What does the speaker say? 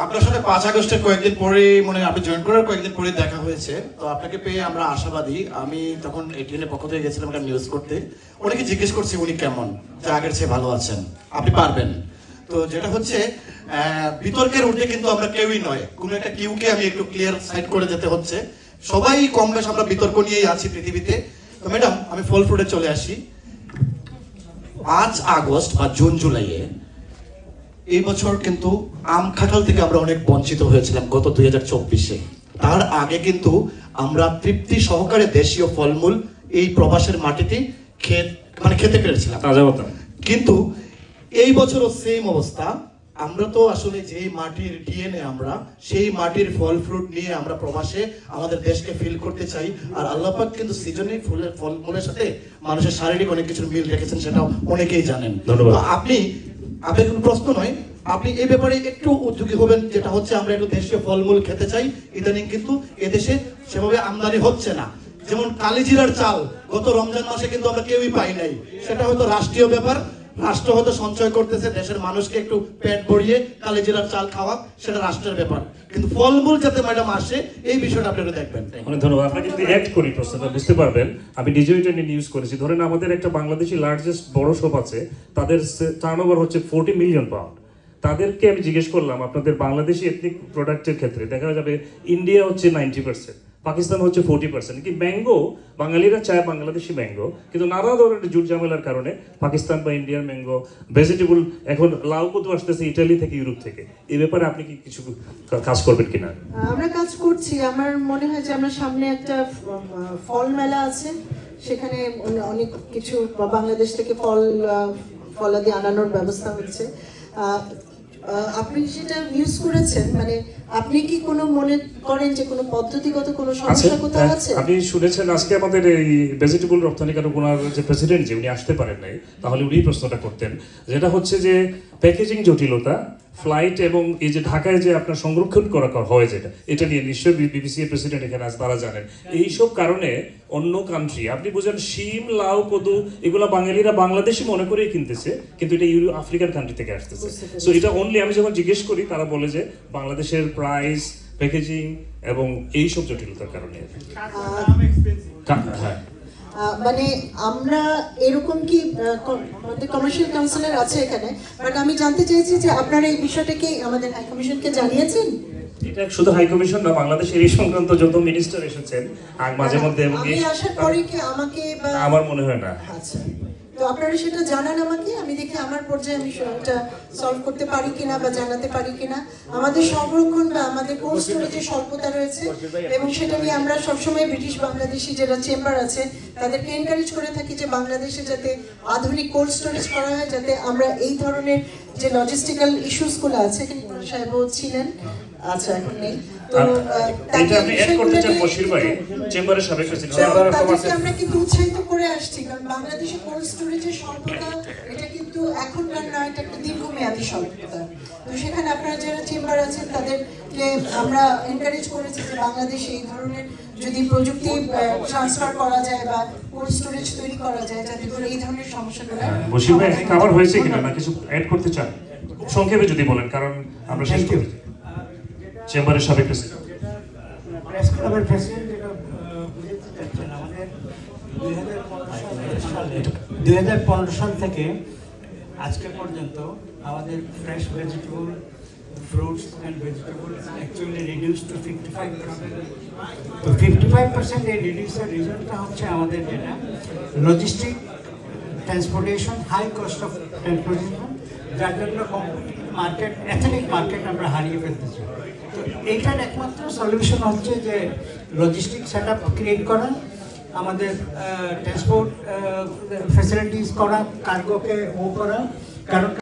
আপনার সাথে পাঁচ আগস্টের কয়েকদিন পরে মানে আপনি জয়েন করার কয়েকদিন পরে দেখা হয়েছে। তো আপনাকে পেয়ে আমরা আশাবাদী। আমি তখন এটিএনের পক্ষ থেকে গেছিলাম একটা নিউজ করতে। অনেকে জিজ্ঞেস করছে, উনি কেমন? যে আগের চেয়ে ভালো আছেন। আপনি পারবেন? তো যেটা হচ্ছে বিতর্কের ঊর্ধ্বে কিন্তু আমরা কেউই নয়। কোনো একটা কিউকে আমি একটু ক্লিয়ার সাইড করে যেতে হচ্ছে। সবাই কম বেশ আমরা বিতর্ক নিয়েই আছি পৃথিবীতে। তো ম্যাডাম আমি ফল ফ্রুটে চলে আসি। পাঁচ আগস্ট বা জুন, জুলাইয়ে এই বছর কিন্তু আম কাঁঠাল থেকে আমরা অনেক বঞ্চিত হয়েছিলাম গত দুই হাজার চব্বিশে। তার আগে কিন্তু আমরা তৃপ্তি সহকারে দেশীয় ফলমূল এই প্রবাসের মাটিতে খেত মানে খেতে পেরেছিলাম। কিন্তু এই বছরও সেম অবস্থা। আমরা তো আসলে যেই মাটির ডিএনএ আমরা সেই মাটির ফল ফ্রুট নিয়ে আমরা প্রবাসে আমাদের দেশকে ফিল করতে চাই। আর আল্লাহ পাক কিন্তু সিজনে ফুলের ফলমূলের সাথে মানুষের শারীরিক অনেক কিছুর মিল রেখেছেন সেটা অনেকেই জানেন। আপনি আপনার কোনো প্রশ্ন নয়, আপনি এই ব্যাপারে একটু উদ্যোগী হবেন, যেটা হচ্ছে আমরা একটু দেশীয় ফলমূল খেতে চাই। ইদানিং কিন্তু এদেশে সেভাবে আমদানি হচ্ছে না। যেমন কালিজিরার চাল, গত রমজান মাসে কিন্তু আমরা কেউই পাই নাই। সেটা হয়তো রাষ্ট্রীয় ব্যাপার রাষ্ট্র হয়তো সঞ্চয় করতেছে, দেশের মানুষকে একটু পেট ভরিয়ে কালিজিরার চাল খাওয়া, সেটা রাষ্ট্রের ব্যাপার। কিন্তু ফলমূল যাতে ম্যাডাম আসে, এই বিষয়টা আপনি দেখবেন। অনেক ধন্যবাদ। আপনাকে যদি অ্যাড করি প্রশ্নটা, বুঝতে পারবেন, আমি নিজেও এটা নিয়ে নিউজ করেছি। ধরেন আমাদের একটা বাংলাদেশি লার্জেস্ট বড় শপ আছে, তাদের টার্ন হচ্ছে ফোর্টি মিলিয়ন পাউন্ড তাদেরকে আমি জিজ্ঞেস করলাম, আপনাদের বাংলাদেশি এথনিক প্রোডাক্টের ক্ষেত্রে, দেখা যাবে ইন্ডিয়া হচ্ছে নাইনটি পার্সেন্ট পাকিস্তান হচ্ছে ফোর্টি পার্সেন্ট কি ম্যাঙ্গো বাঙালিরা চায় বাংলাদেশি ম্যাঙ্গো কিন্তু নানা ধরনের জুট ঝামেলার কারণে পাকিস্তান বা ইন্ডিয়ার ম্যাঙ্গো ভেজিটেবল এখন লাউ কত আসতেছে ইটালি থেকে ইউরোপ থেকে। এই ব্যাপারে আপনি কি কিছু কাজ করবেন কিনা? আমরা কাজ করছি। আমার মনে হয় যে আমরা সামনে একটা ফল মেলা আছে। সেখানে অনেক কিছু বাংলাদেশ থেকে ফল ফলাদি আনানোর ব্যবস্থা হচ্ছে। আপনি যেটা মিস করেছেন মানে আপনি কি কোনো মনে করেন যে কোনো পদ্ধতিগত কোনো সমস্যা কোথাও হ্যাঁ, আছে? আপনি শুনেছেন আজকে আমাদের এই ভেজিটেবল রপ্তানিকারক ওনার যে প্রেসিডেন্ট যে উনি আসতে পারেন নাই তাহলে উনি প্রশ্নটা করতেন। যেটা হচ্ছে যে প্যাকেজিং জটিলতা ফ্লাইট এবং এই যে ঢাকায় যে আপনার সংরক্ষণ করা হয় যেটা এটা নিয়ে নিশ্চয়ই বিবিসি এর প্রেসিডেন্ট এখানে আছে তারা জানেন এইসব কারণে অন্য কান্ট্রি আপনি বুঝেন শিম লাউ কদু এগুলো বাঙালিরা বাংলাদেশি মনে করেই কিনতেছে কিন্তু এটা ইউরো আফ্রিকান কান্ট্রি থেকে আসতেছে সো এটা অনলি আমি যখন জিজ্ঞেস করি তারা বলে যে বাংলাদেশের প্রাইস প্যাকেজিং এবং এইসব জটিলতার কারণে হ্যাঁ মানে আমরা এরকম কি কমার্শিয়াল কাউন্সিলর আছে এখানে বাট আমি জানতে চাইছি যে আপনারা এই বিষয়টা কি আমাদের হাই কমিশনকে জানিয়েছেন? এটা শুধু হাই কমিশন না বাংলাদেশের এই সংক্রান্ত যত মিনিস্টার এসেছেন আর মাঝে মধ্যে আমি আসার পরে কি আমাকে আমার মনে হয় না। আচ্ছা। তো আপনারা সেটা জানান আমাকে, আমি দেখি আমার পর্যায়ে আমি সেটা সলভ করতে পারি কিনা বা জানাতে পারি কিনা। আমাদের সংরক্ষণ বা আমাদের কোল্ড স্টোরেজে স্বল্পতা রয়েছে এবং সেটা নিয়ে আমরা সবসময় ব্রিটিশ বাংলাদেশি যারা চেম্বার আছে, তাদেরকে এনকারেজ করে থাকি যে বাংলাদেশে যাতে আধুনিক কোল্ড স্টোরেজ করা হয়, যাতে আমরা এই ধরনের যে লজিস্টিক্যাল ইস্যুসগুলো আছে, সাহেবও ছিলেন আচ্ছা এখন নেই। এটা আপনি অ্যাড করতে চান বশির ভাই। চেম্বারের সাবেক প্রেসিডেন্ট তো তাদেরকে আমরা কিন্তু উৎসাহিত করে আসছি কারণ বাংলাদেশে কোল্ড স্টোরেজের স্বল্পতা এটা কিন্তু এখনকার নয় এটা একটা দীর্ঘমেয়াদী স্বল্পতা। তো সেখানে আপনারা যারা চেম্বার আছেন তাদেরকে আমরা এনকারেজ করেছি যে বাংলাদেশে এই ধরনের যদি প্রযুক্তি ট্রান্সফার করা যায় বা কোল্ড স্টোরেজ তৈরি করা যায় যাতে করে এই ধরনের সমস্যাগুলো বশির ভাই কাভার হয়েছে কিনা? না কিছু অ্যাড করতে চান? সংক্ষেপে যদি বলেন কারণ আমরা শেষ করি চেম্বারের সাবেক প্রেসিডেন্ট। দুই হাজার পনেরো সাল থেকে আজকে পর্যন্ত আমাদের fresh vegetable fruits and vegetable actually reduce to fifty five percent তো ফিফটি ফাইভ পার্সেন্ট এই রিডিউসের রিজনটা হচ্ছে আমাদের যেটা logistic transportation high cost of transportation যার জন্য মার্কেট এথেনিক মার্কেট আমরা হারিয়ে ফেলতেছি। তো এইটার একমাত্র সলিউশন হচ্ছে যে লজিস্টিক সেট আপ ক্রিয়েট করা, আমাদের ট্রান্সপোর্ট ফেসিলিটিস করা কার্গোকে ও করা, কারণ